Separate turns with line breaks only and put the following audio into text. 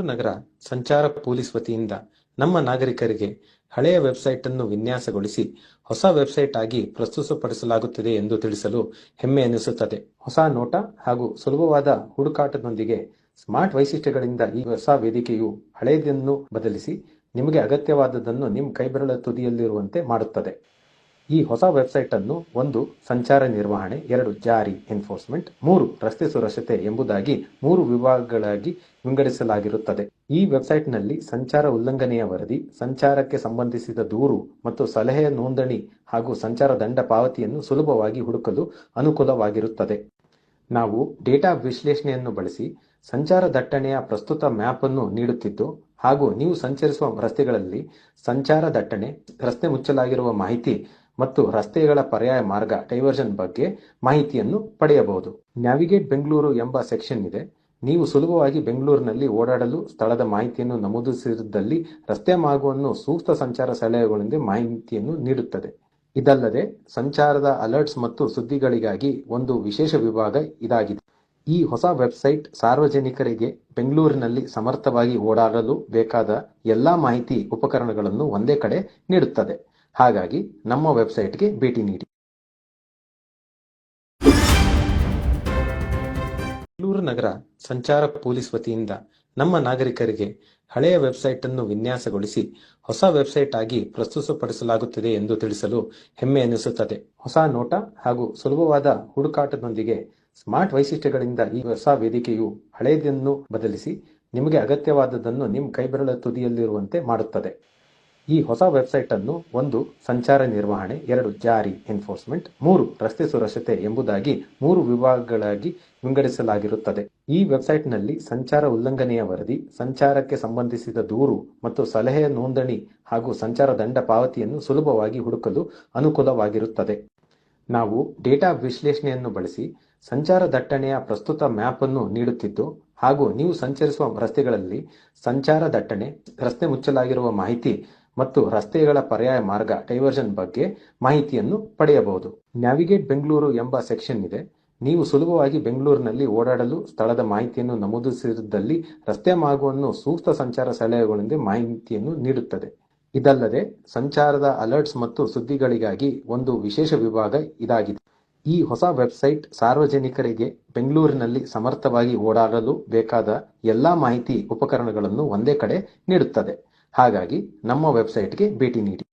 ಬೆಂಗಳೂರು ನಗರ ಸಂಚಾರ ಪೊಲೀಸ್ ವತಿಯಿಂದ ನಮ್ಮ ನಾಗರಿಕರಿಗೆ ಹಳೆಯ ವೆಬ್ಸೈಟ್ ಅನ್ನು ವಿನ್ಯಾಸಗೊಳಿಸಿ ಹೊಸ ವೆಬ್ಸೈಟ್ ಆಗಿ ಪ್ರಸ್ತುತಪಡಿಸಲಾಗುತ್ತಿದೆ ಎಂದು ತಿಳಿಸಲು ಹೆಮ್ಮೆ ಎನಿಸುತ್ತದೆ. ಹೊಸ ನೋಟ ಹಾಗೂ ಸುಲಭವಾದ ಹುಡುಕಾಟದೊಂದಿಗೆ ಸ್ಮಾರ್ಟ್ ವೈಶಿಷ್ಟ್ಯಗಳಿಂದ ಈ ಹೊಸ ವೇದಿಕೆಯು ಹಳೆಯದನ್ನು ಬದಲಿಸಿ ನಿಮಗೆ ಅಗತ್ಯವಾದದ್ದನ್ನು ನಿಮ್ಮ ಕೈಬೆರಳ ತುದಿಯಲ್ಲಿರುವಂತೆ ಮಾಡುತ್ತದೆ. ಈ ಹೊಸ ವೆಬ್ಸೈಟ್ ಅನ್ನು ಒಂದು ಸಂಚಾರ ನಿರ್ವಹಣೆ, ಎರಡು ಜಾರಿ ಎನ್ಫೋರ್ಸ್ಮೆಂಟ್ ಮೂರು ರಸ್ತೆ ಸುರಕ್ಷತೆ ಎಂಬುದಾಗಿ ಮೂರು ವಿಭಾಗಗಳಾಗಿ ವಿಂಗಡಿಸಲಾಗಿರುತ್ತದೆ. ಈ ವೆಬ್ಸೈಟ್ನಲ್ಲಿ ಸಂಚಾರ ಉಲ್ಲಂಘನೆಯ ವರದಿ, ಸಂಚಾರಕ್ಕೆ ಸಂಬಂಧಿಸಿದ ದೂರು ಮತ್ತು ಸಲಹೆಯ ನೋಂದಣಿ ಹಾಗೂ ಸಂಚಾರ ದಂಡ ಪಾವತಿಯನ್ನು ಸುಲಭವಾಗಿ ಹುಡುಕಲು ಅನುಕೂಲವಾಗಿರುತ್ತದೆ. ನಾವು ಡೇಟಾ ವಿಶ್ಲೇಷಣೆಯನ್ನು ಬಳಸಿ ಸಂಚಾರ ದಟ್ಟಣೆಯ ಪ್ರಸ್ತುತ ಮ್ಯಾಪ್ ಅನ್ನು ನೀಡುತ್ತಿದ್ದು, ಹಾಗೂ ನೀವು ಸಂಚರಿಸುವ ರಸ್ತೆಗಳಲ್ಲಿ ಸಂಚಾರ ದಟ್ಟಣೆ, ರಸ್ತೆ ಮುಚ್ಚಲಾಗಿರುವ ಮಾಹಿತಿ ಮತ್ತು ರಸ್ತೆಗಳ ಪರ್ಯಾಯ ಮಾರ್ಗ ಡೈವರ್ಷನ್ ಬಗ್ಗೆ ಮಾಹಿತಿಯನ್ನು ಪಡೆಯಬಹುದು. ನ್ಯಾವಿಗೇಟ್ ಬೆಂಗಳೂರು ಎಂಬ ಸೆಕ್ಷನ್ ಇದೆ. ನೀವು ಸುಲಭವಾಗಿ ಬೆಂಗಳೂರಿನಲ್ಲಿ ಓಡಾಡಲು ಸ್ಥಳದ ಮಾಹಿತಿಯನ್ನು ನಮೂದಿಸಿದಲ್ಲಿ ರಸ್ತೆ ಮಾರ್ಗವನ್ನು ಸೂಕ್ತ ಸಂಚಾರ ಸಲಹೆಗಳಿಂದ ಮಾಹಿತಿಯನ್ನು ನೀಡುತ್ತದೆ. ಇದಲ್ಲದೆ, ಸಂಚಾರದ ಅಲರ್ಟ್ಸ್ ಮತ್ತು ಸುದ್ದಿಗಳಿಗಾಗಿ ಒಂದು ವಿಶೇಷ ವಿಭಾಗ ಇದಾಗಿದೆ. ಈ ಹೊಸ ವೆಬ್ಸೈಟ್ ಸಾರ್ವಜನಿಕರಿಗೆ ಬೆಂಗಳೂರಿನಲ್ಲಿ ಸಮರ್ಥವಾಗಿ ಓಡಾಡಲು ಬೇಕಾದ ಎಲ್ಲಾ ಮಾಹಿತಿ ಉಪಕರಣಗಳನ್ನು ಒಂದೇ ಕಡೆ ನೀಡುತ್ತದೆ. ಹಾಗಾಗಿ ನಮ್ಮ ವೆಬ್ಸೈಟ್ಗೆ ಭೇಟಿ ನೀಡಿ. ಬೆಂಗಳೂರು ನಗರ ಸಂಚಾರ ಪೊಲೀಸ್ ವತಿಯಿಂದ ನಮ್ಮ ನಾಗರಿಕರಿಗೆ ಹಳೆಯ ವೆಬ್ಸೈಟ್ ಅನ್ನು ವಿನ್ಯಾಸಗೊಳಿಸಿ ಹೊಸ ವೆಬ್ಸೈಟ್ ಆಗಿ ಪ್ರಸ್ತುತಪಡಿಸಲಾಗುತ್ತಿದೆ ಎಂದು ತಿಳಿಸಲು ಹೆಮ್ಮೆ ಎನಿಸುತ್ತದೆ. ಹೊಸ ನೋಟ ಹಾಗೂ ಸುಲಭವಾದ ಹುಡುಕಾಟದೊಂದಿಗೆ ಸ್ಮಾರ್ಟ್ ವೈಶಿಷ್ಟ್ಯಗಳಿಂದ ಈ ಹೊಸ ವೇದಿಕೆಯು ಹಳೆಯದನ್ನು ಬದಲಿಸಿ ನಿಮಗೆ ಅಗತ್ಯವಾದದ್ದನ್ನು ನಿಮ್ಮ ಕೈಬೆರಳ ತುದಿಯಲ್ಲಿರುವಂತೆ ಮಾಡುತ್ತದೆ. ಈ ಹೊಸ ವೆಬ್ಸೈಟ್ ಅನ್ನು ಒಂದು ಸಂಚಾರ ನಿರ್ವಹಣೆ, ಎರಡು ಜಾರಿ ಎನ್ಫೋರ್ಸ್ಮೆಂಟ್ ಮೂರು ರಸ್ತೆ ಸುರಕ್ಷತೆ ಎಂಬುದಾಗಿ ಮೂರು ವಿಭಾಗಗಳಾಗಿ ವಿಂಗಡಿಸಲಾಗಿರುತ್ತದೆ. ಈ ವೆಬ್ಸೈಟ್ನಲ್ಲಿ ಸಂಚಾರ ಉಲ್ಲಂಘನೆಯ ವರದಿ, ಸಂಚಾರಕ್ಕೆ ಸಂಬಂಧಿಸಿದ ದೂರು ಮತ್ತು ಸಲಹೆಯ ನೋಂದಣಿ ಹಾಗೂ ಸಂಚಾರ ದಂಡ ಪಾವತಿಯನ್ನು ಸುಲಭವಾಗಿ ಹುಡುಕಲು ಅನುಕೂಲವಾಗಿರುತ್ತದೆ. ನಾವು ಡೇಟಾ ವಿಶ್ಲೇಷಣೆಯನ್ನು ಬಳಸಿ ಸಂಚಾರ ದಟ್ಟಣೆಯ ಪ್ರಸ್ತುತ ಮ್ಯಾಪ್ ಅನ್ನು ನೀಡುತ್ತಿದ್ದು, ಹಾಗೂ ನೀವು ಸಂಚರಿಸುವ ರಸ್ತೆಗಳಲ್ಲಿ ಸಂಚಾರ ದಟ್ಟಣೆ, ರಸ್ತೆ ಮುಚ್ಚಲಾಗಿರುವ ಮಾಹಿತಿ ಮತ್ತು ರಸ್ತೆಗಳ ಪರ್ಯಾಯ ಮಾರ್ಗ ಡೈವರ್ಷನ್ ಬಗ್ಗೆ ಮಾಹಿತಿಯನ್ನು ಪಡೆಯಬಹುದು. ನ್ಯಾವಿಗೇಟ್ ಬೆಂಗಳೂರು ಎಂಬ ಸೆಕ್ಷನ್ ಇದೆ. ನೀವು ಸುಲಭವಾಗಿ ಬೆಂಗಳೂರಿನಲ್ಲಿ ಓಡಾಡಲು ಸ್ಥಳದ ಮಾಹಿತಿಯನ್ನು ನಮೂದಿಸಿದಲ್ಲಿ ರಸ್ತೆ ಮಾರ್ಗವನ್ನು ಸೂಕ್ತ ಸಂಚಾರ ಸಲಹೆಗಳೊಂದಿಗೆ ಮಾಹಿತಿಯನ್ನು ನೀಡುತ್ತದೆ. ಇದಲ್ಲದೆ ಸಂಚಾರದ ಅಲರ್ಟ್ಸ್ ಮತ್ತು ಸುದ್ದಿಗಳಿಗಾಗಿ ಒಂದು ವಿಶೇಷ ವಿಭಾಗ ಇದಾಗಿದೆ. ಈ ಹೊಸ ವೆಬ್ಸೈಟ್ ಸಾರ್ವಜನಿಕರಿಗೆ ಬೆಂಗಳೂರಿನಲ್ಲಿ ಸಮರ್ಥವಾಗಿ ಓಡಾಡಲು ಬೇಕಾದ ಎಲ್ಲಾ ಮಾಹಿತಿ ಉಪಕರಣಗಳನ್ನು ಒಂದೇ ಕಡೆ ನೀಡುತ್ತದೆ. ಹಾಗಾಗಿ ನಮ್ಮ ವೆಬ್ಸೈಟ್ಗೆ ಭೇಟಿ ನೀಡಿ.